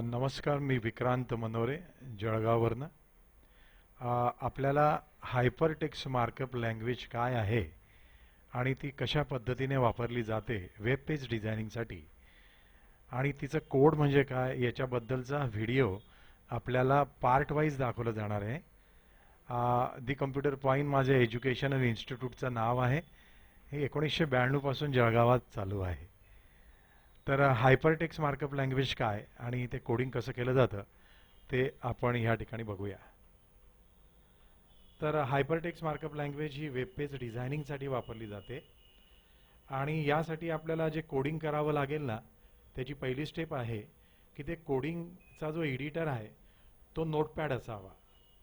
नमस्कार मी विक्रांत मनोरे जळगाववरनं. आपल्याला हायपरटेक्स्ट मार्कअप लँग्वेज काय आहे आणि ती कशा पद्धतीने वापरली जाते वेब पेज डिझायनिंगसाठी. आणि तिचं कोड म्हणजे काय याच्याबद्दलचा व्हिडिओ आपल्याला पार्ट वाईज दाखवलं जाणार आहे. दी कम्प्युटर पॉईंट माझ्या एज्युकेशनल इन्स्टिट्यूटचं नाव आहे. हे एकोणीसशे ब्याण्णवपासून जळगावात चालू आहे. तर हायपरटेक्स मार्कअप लँग्वेज काय आणि ते कोडिंग कसं केलं जातं ते आपण ह्या ठिकाणी बघूया. तर हायपरटेक्स मार्कअप लँग्वेज ही वेब पेज डिझायनिंगसाठी वापरली जाते आणि यासाठी आपल्याला जे कोडिंग करावं लागेल ना त्याची पहिली स्टेप आहे की ते कोडिंगचा जो एडिटर आहे तो नोटपॅड असावा.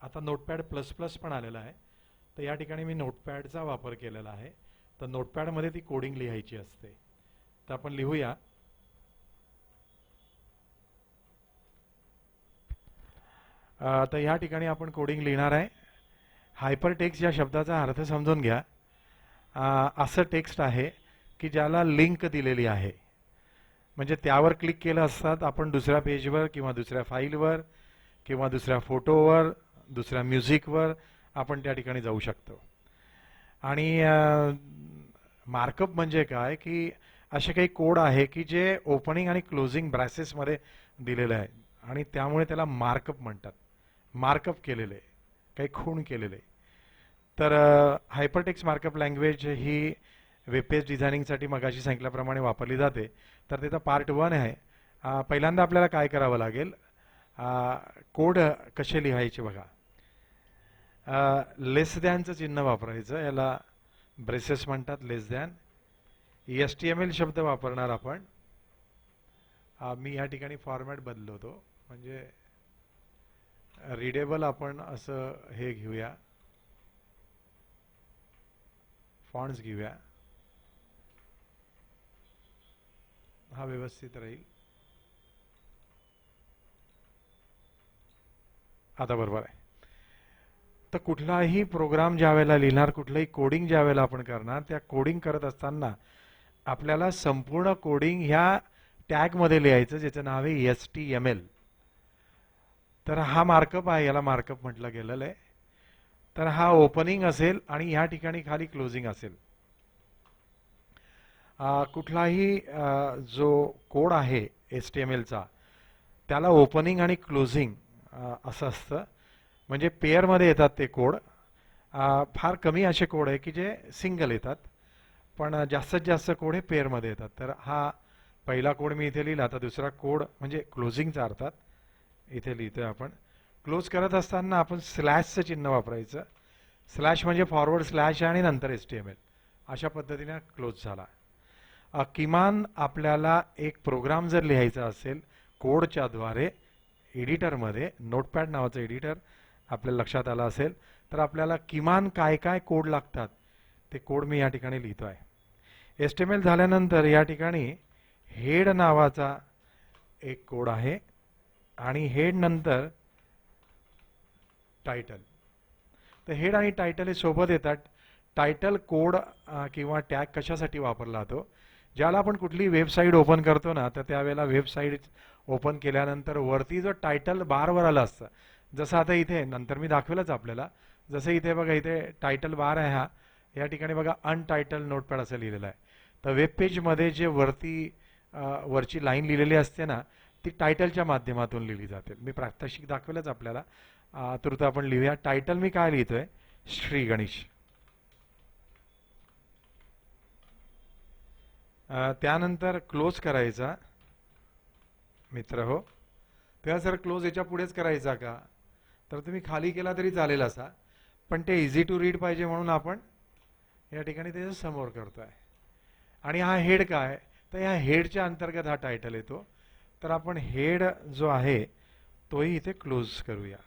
आता नोटपॅड प्लस प्लस पण आलेला आहे. तर या ठिकाणी मी नोटपॅडचा वापर केलेला आहे. तर नोटपॅडमध्ये ती कोडिंग लिहायची असते. तर आपण लिहूया. तर ह्या ठिकाणी आपण कोडिंग लिहिणार आहे. हायपर टेक्स्ट या शब्दाचा अर्थ समजून घ्या. असं टेक्स्ट आहे की ज्याला लिंक दिलेली आहे. म्हणजे त्यावर क्लिक केलं असतात आपण दुसऱ्या पेजवर किंवा दुसऱ्या फाईलवर किंवा दुसऱ्या फोटोवर दुसऱ्या म्युझिकवर आपण त्या ठिकाणी जाऊ शकतो. आणि मार्कअप म्हणजे काय की असे काही कोड आहे की जे ओपनिंग आणि क्लोजिंग ब्रॅसेसमध्ये दिलेलं आहे. आणि त्यामुळे त्याला मार्कअप म्हणतात. मार्कअप केलेले काही खूण केलेले. तर हायपरटेक्स्ट मार्कअप लँग्वेज ही वेबपेज डिझायनिंगसाठी मगाशी सांगितल्याप्रमाणे वापरली जाते. तर त्याचा पार्ट वन आहे. पहिल्यांदा आपल्याला काय करावं लागेल? कोड कसे लिहायचे बघा. लेस दॅनचं चिन्ह वापरायचं याला ब्रेसेस म्हणतात less than S T M L शब्द वापरणार आपण. मी या ठिकाणी फॉर्मॅट बदलवतो म्हणजे रिडेबल आपण असं हे घेऊया. फॉन्ट्स घेऊया. हा व्यवस्थित राहील. आता बरोबर आहे. तर कुठलाही प्रोग्राम ज्या वेळेला लिहिणार कुठलंही कोडिंग ज्या वेळेला आपण करणार त्या कोडिंग करत असताना आपल्याला संपूर्ण कोडिंग ह्या टॅगमध्ये लिहायचं ज्याचं नाव आहे एस टी एम एल तर हा मार्कअप आहे याला मार्कअप म्हटलं गेलेलं आहे. तर हा ओपनिंग असेल आणि ह्या ठिकाणी खाली क्लोजिंग असेल. कुठलाही जो कोड आहे एस टी एम एलचा त्याला ओपनिंग आणि क्लोजिंग असं असतं. म्हणजे पेअरमध्ये येतात ते कोड. फार कमी असे कोड आहे की जे सिंगल येतात. पण जास्तीत जास्त कोड हे पेअरमध्ये येतात. तर हा पहिला कोड मी इथे लिहिला आता दुसरा कोड म्हणजे क्लोजिंगचा अर्थात. इथे लिहितोय आपण. क्लोज करत असताना आपण स्लॅशचं चिन्ह वापरायचं. स्लॅश म्हणजे फॉरवर्ड स्लॅश आणि नंतर एस टी एम एल अशा पद्धतीने क्लोज झाला. किमान आपल्याला एक प्रोग्राम जर लिहायचा असेल कोडच्याद्वारे एडिटरमध्ये नोटपॅड नावाचं एडिटर आपल्या लक्षात आलं असेल तर आपल्याला किमान काय काय कोड लागतात ते कोड मी या ठिकाणी लिहितो आहे एस टी एम एल झाल्यानंतर या ठिकाणी हेड नावाचा एक कोड आहे. आणि हेड नंतर टायटल तर हेड आणि टायटल हे सोबत येतात. टायटल कोड किंवा टॅग कशासाठी वापरला जातो ज्याला आपण कुठली वेबसाईट ओपन करतो ना तर त्यावेळेला वेबसाईट ओपन केल्यानंतर वरती जो टायटल बारवर आलं असतं जसं आता इथे नंतर मी दाखवेलच आपल्याला. जसं इथे बघा इथे टायटल बार आहे हा. या ठिकाणी बघा अनटायटल नोटपॅड असं लिहिलेलं आहे. तर वेब पेजमध्ये जे वरती वरची लाईन लिहिलेली असते ना ती टायटलच्या माध्यमातून लिहिली जाते. मी प्रात्यक्षिक दाखवलंच आपल्याला. अ, तर आपण लिहूया. टायटल मी काय लिहितोय? श्री गणेश. त्यानंतर क्लोज करायचा. मित्र हो. तेव्हा सर क्लोज याच्या पुढेच करायचा का? तर तुम्ही खाली केला तरी चालेल असा. पण ते इझी टू रीड पाहिजे म्हणून आपण या ठिकाणी त्याच्यासमोर करतोय. आणि हा हेड काय? तर या हेडच्या अंतर्गत हा टायटल येतो. तर आपण हेड जो आहे तोही इथे क्लोज करूया.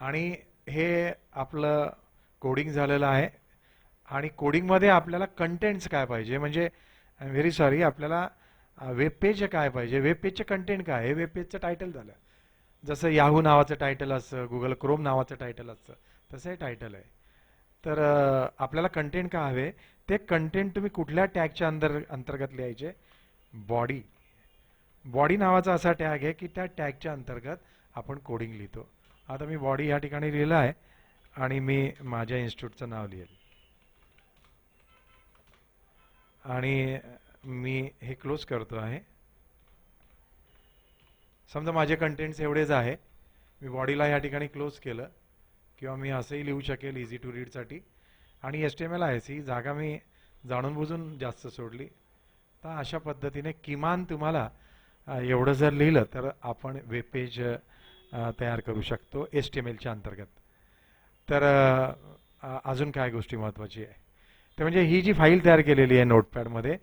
आणि हे आपलं कोडिंग झालेलं आहे. आणि कोडिंगमध्ये आपल्याला कंटेंट्स काय पाहिजे? म्हणजे व्हेरी सॉरी आपल्याला वेब पेज काय पाहिजे? वेब पेजचे कंटेंट काय? हे वेब पेजचं टायटल झालं. जसं याहू नावाचं टायटल असतं गुगल क्रोम नावाचं टायटल असतं तसं हे टायटल आहे. तर आपल्याला कंटेंट काय हवे? ते कंटेंट तुम्ही कुठल्या टॅगच्या अंतर अंतर्गत लिहायचे? बॉडी बॉडी नावाचा असा टॅग आहे की त्या टॅगच्या अंतर्गत आपण कोडिंग लिहितो. आता मी बॉडी ह्या ठिकाणी लिहिलं आहे आणि मी माझ्या इन्स्टिट्यूटचं नाव लिहेल. आणि मी हे क्लोज करतो आहे. समजा माझे कंटेंट्स एवढेच आहे. मी बॉडीला या ठिकाणी क्लोज केलं. किंवा मी असंही लिहू शकेल इझी टू रीडसाठी आणि एस टी एम एल आहे सी जागा मी जाणून बुजून जास्त सोडली. तर अशा पद्धतीने किमान तुम्हाला एवढं जर लिहिलं तर आपण वेब पेज तयार करू शकतो एस टी एम एलच्या अंतर्गत. तर अजून काय गोष्टी महत्त्वाची आहे? ते म्हणजे ही जी फाईल तयार केलेली आहे नोटपॅडमध्ये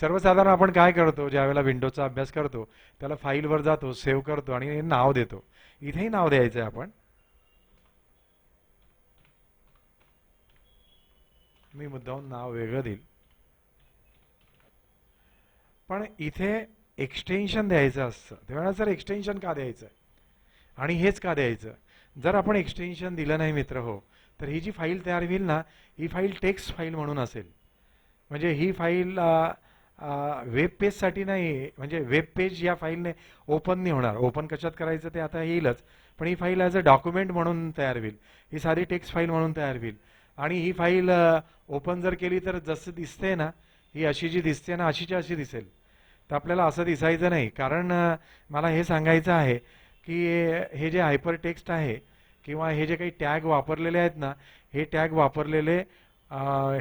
सर्वसाधारण आपण काय करतो ज्यावेळेला विंडोचा अभ्यास करतो त्याला फाईलवर जातो सेव्ह करतो आणि नाव देतो. इथेही नाव द्यायचं आहे आपण. मी मुद्दाहून नाव वेगळं देईल. पण इथे एक्सटेन्शन द्यायचं असतं. तेव्हा सर एक्सटेन्शन का द्यायचं? आणि हेच का द्यायचं? जर आपण एक्सटेन्शन दिलं नाही मित्र हो तर ही जी फाईल तयार होईल ना ही फाईल टेक्स्ट फाईल म्हणून असेल. म्हणजे ही फाईल वेब पेजसाठी नाही म्हणजे वेब पेज या फाईलने ओपन नाही होणार. ओपन कशात करायचं ते आता येईलच. पण ही फाईल ॲज अ डॉक्युमेंट म्हणून तयार होईल. ही साधी टेक्स्ट फाईल म्हणून तयार होईल. आणि ही फाईल ओपन जर केली तर जसं दिसते ना ही अशी जी दिसते ना अशीच्या अशी दिसेल. तर आपल्याला असं दिसायचं नाही. कारण मला हे सांगायचं आहे की हे जे हायपर टेक्स्ट आहे किंवा हे जे काही टॅग वापरलेले आहेत ना हे टॅग वापरलेले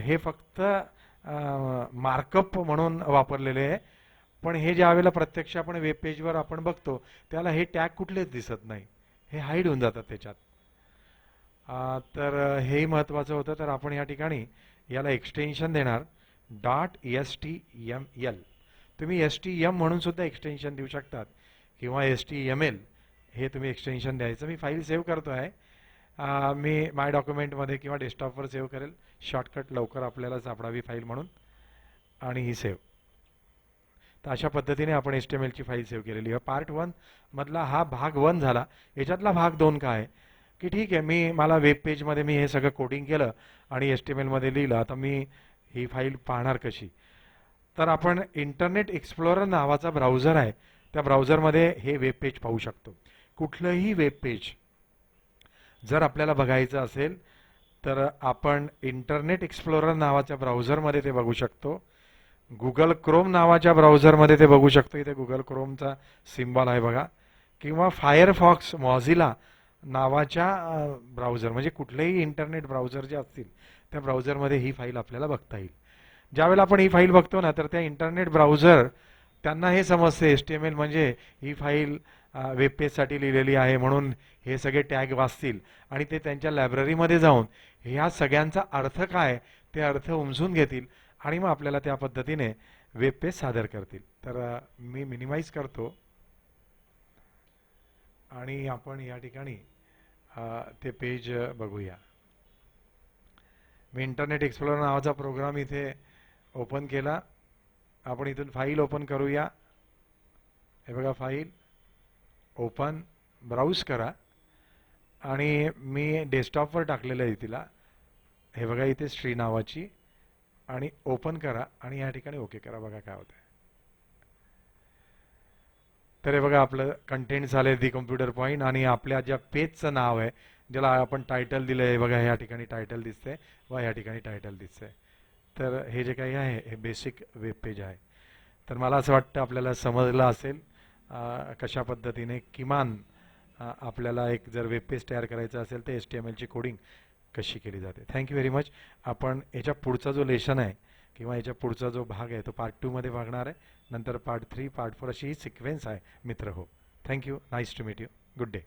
हे फक्त मार्कअप म्हणून वापरलेले आहे. पण हे ज्या वेळेला प्रत्यक्ष आपण वेब पेजवर आपण बघतो त्याला हे टॅग कुठलेच दिसत नाही. हे हाईड होऊन जातात त्याच्यात. तर हेही महत्त्वाचं होतं. तर आपण या ठिकाणी याला एक्सटेन्शन देणार. Dot S T M L तुम्ही एस टी एम म्हणून सुद्धा एक्सटेन्शन देऊ शकतात. किंवा एस टी एम एल हे तुम्ही एक्सटेन्शन द्यायचं. मी फाईल सेव्ह करतो आहे. मी माय डॉक्युमेंटमध्ये किंवा डेस्कटॉपवर सेव्ह करेल. शॉर्टकट लवकर आपल्याला सापडावी फाईल म्हणून. आणि ही सेव्ह तर अशा पद्धतीने आपण एस टी एम एलची फाईल सेव्ह केलेली आहे. पार्ट वन मधला हा भाग वन झाला. याच्यातला भाग दोन काय आहे? की ठीक आहे मी मला वेब पेजमध्ये मी हे सगळं कोडिंग केलं आणि एस टी एम एलमध्ये लिहिलं. आता मी ही फाईल पाहणार कशी? तर आपण इंटरनेट एक्सप्लोरर नावाचा ब्राउझर आहे. त्या ब्राउझरमध्ये हे वेब पेज पाहू शकतो. कुठलंही वेब पेज जर आपल्याला बघायचं असेल तर आपण इंटरनेट एक्सप्लोरर नावाच्या ब्राउझरमध्ये ते बघू शकतो. गुगल क्रोम नावाच्या ब्राउझरमध्ये ते बघू शकतो. इथे गुगल क्रोमचा सिम्बॉल आहे बघा. किंवा फायरफॉक्स मॉझिला नावाच्या ब्राउझर म्हणजे कुठलेही इंटरनेट ब्राउझर जे असतील त्या ब्राउझरमध्ये ही फाईल आपल्याला बघता येईल. ज्यावेळेला आपण ही फाईल बघतो ना तर त्या इंटरनेट ब्राउझर त्यांना हे समजते एस टी एम एल म्हणजे ही फाईल वेब पेजसाठी लिहिलेली आहे म्हणून हे सगळे टॅग वाचतील आणि ते त्यांच्या लायब्ररीमध्ये जाऊन ह्या सगळ्यांचा अर्थ काय ते अर्थ उमजून घेतील आणि मग आपल्याला त्या पद्धतीने वेब पेज सादर करतील. तर मी मिनिमाइज करतो. आणि आपण या ठिकाणी ते पेज बघूया. मी इंटरनेट एक्सप्लोरर नावाचा प्रोग्राम इथे ओपन केला. आपण इथून फाईल ओपन करूया. हे बघा फाईल ओपन ब्राउज करा. आणि मी डेस्कटॉपवर टाकलेलं आहे तिला. हे बघा इथे श्री नावाची. आणि ओपन करा. आणि या ठिकाणी ओके करा. बघा काय होतं तर हे बघा आपलं कंटेंट झालं दी कम्प्युटर पॉईंट आणि आपल्या ज्या पेजचं नाव आहे ज्याला आपण टायटल दिलं आहे बघा ह्या ठिकाणी टायटल दिसते व ह्या ठिकाणी टायटल दिसते तर हे जे काही आहे हे बेसिक वेब पेज आहे. तर मला असं वाटतं आपल्याला समजलं असेल कशा पद्धतीने किमान आपल्याला एक जर वेब पेज तयार करायचं असेल तर एस टी एम एलची कोडिंग कशी केली जाते. थँक्यू व्हेरी मच आपण याच्या पुढचा जो लेशन आहे किंवा याच्या पुढचा जो भाग आहे तो पार्ट टूमध्ये बघणार आहे. नंतर पार्ट थ्री पार्ट फोर अशी ही सिक्वेन्स आहे मित्र हो. Thank you nice to meet you good day